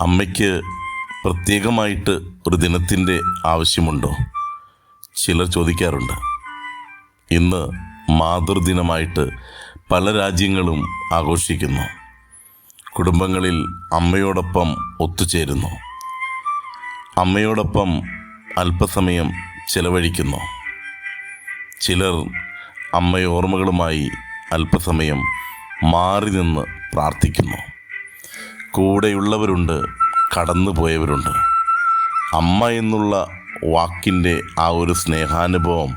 അമ്മയ്ക്ക് പ്രത്യേകമായിട്ട് ഒരു ദിനത്തിന്റെ ആവശ്യമുണ്ടോ? ചിലർ ചോദിക്കാറുണ്ട്. ഇന്ന് മാതൃദിനമായിട്ട് പല രാജ്യങ്ങളും ആഘോഷിക്കുന്നു. കുടുംബങ്ങളിൽ അമ്മയോടൊപ്പം ഒത്തുചേരുന്നു. അമ്മയോടൊപ്പം അല്പസമയം ചിലവഴിക്കുന്നു. ചിലർ അമ്മയോർമ്മകളുമായി അല്പസമയം മാറി നിന്ന് പ്രാർത്ഥിക്കുന്നു. കൂടെയുള്ളവരുണ്ട് കടന്നുപോയവരുണ്ട്. അമ്മ എന്നുള്ള വാക്കിന്റെ ആ ഒരു സ്നേഹാനുഭവം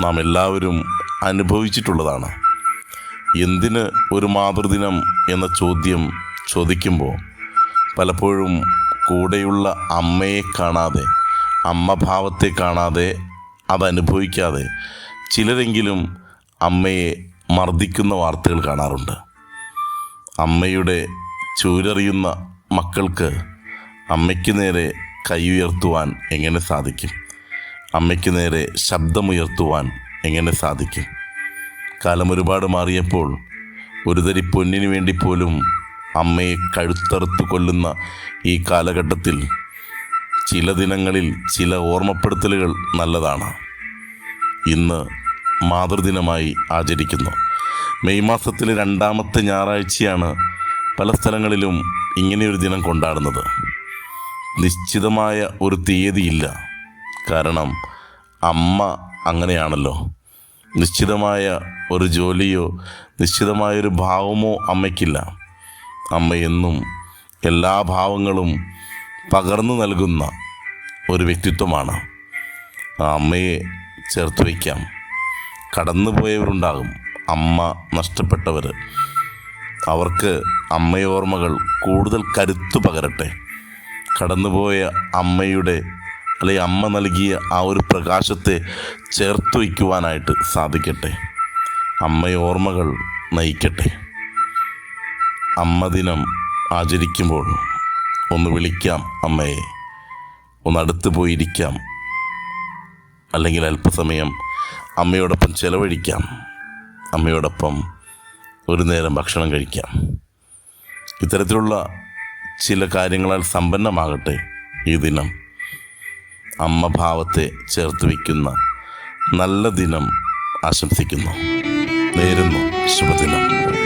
നാം എല്ലാവരും അനുഭവിച്ചിട്ടുള്ളതാണ്. എന്തിന് ഒരു മാതൃദിനം എന്ന ചോദ്യം ചോദിക്കുമ്പോൾ പലപ്പോഴും കൂടെയുള്ള അമ്മയെ കാണാതെ അമ്മഭാവത്തെ കാണാതെ അതനുഭവിക്കാതെ ചിലരെങ്കിലും അമ്മയെ മർദ്ദിക്കുന്ന വാർത്തകൾ കാണാറുണ്ട്. അമ്മയുടെ ചൂരറിയുന്ന മക്കൾക്ക് അമ്മയ്ക്ക് നേരെ കൈ ഉയർത്തുവാൻ എങ്ങനെ സാധിക്കും? അമ്മയ്ക്ക് നേരെ ശബ്ദമുയർത്തുവാൻ എങ്ങനെ സാധിക്കും? കാലം ഒരുപാട് മാറിയപ്പോൾ ഒരു തരി പൊന്നിന് വേണ്ടി പോലും അമ്മയെ കഴുത്തറുത്തു കൊല്ലുന്ന ഈ കാലഘട്ടത്തിൽ ചില ദിനങ്ങളിൽ ചില ഓർമ്മപ്പെടുത്തലുകൾ നല്ലതാണ്. ഇന്ന് മാതൃദിനമായി ആചരിക്കുന്നു. മെയ് മാസത്തിലെ രണ്ടാമത്തെ ഞായറാഴ്ചയാണ് പല സ്ഥലങ്ങളിലും ഇങ്ങനെയൊരു ദിനം കൊണ്ടാടുന്നത്. നിശ്ചിതമായ ഒരു തീയതിയില്ല. കാരണം അമ്മ അങ്ങനെയാണല്ലോ. നിശ്ചിതമായ ഒരു ജോലിയോ നിശ്ചിതമായൊരു ഭാവമോ അമ്മയ്ക്കില്ല. അമ്മ എന്നും എല്ലാ ഭാവങ്ങളും പകർന്നു നൽകുന്ന ഒരു വ്യക്തിത്വമാണ്. ആ അമ്മയെ ചേർത്ത് വയ്ക്കാം. കടന്നുപോയവരുണ്ടാകും. അമ്മ നഷ്ടപ്പെട്ടവർ അവർക്ക് അമ്മയോർമ്മകൾ കൂടുതൽ കരുത്തു പകരട്ടെ. കടന്നുപോയ അമ്മയുടെ അല്ലെങ്കിൽ അമ്മ നൽകിയ ആ ഒരു പ്രകാശത്തെ ചേർത്ത് വയ്ക്കുവാനായിട്ട് സാധിക്കട്ടെ. അമ്മയോർമ്മകൾ നയിക്കട്ടെ. അമ്മ ദിനം ആചരിക്കുമ്പോൾ ഒന്ന് വിളിക്കാം അമ്മയെ ഒന്ന് അടുത്ത് പോയിരിക്കാം. അല്ലെങ്കിൽ അല്പസമയം അമ്മയോടൊപ്പം ചെലവഴിക്കാം. അമ്മയോടൊപ്പം ഒരു നേരം ഭക്ഷണം കഴിക്കാം. ഇത്തരത്തിലുള്ള ചില കാര്യങ്ങളാൽ സമ്പന്നമാകട്ടെ ഈ ദിനം. അമ്മ ഭാവത്തെ ചേർത്ത് വയ്ക്കുന്ന നല്ല ദിനം ആശംസിക്കുന്നു. നേരുന്നു. ശുഭദിനം.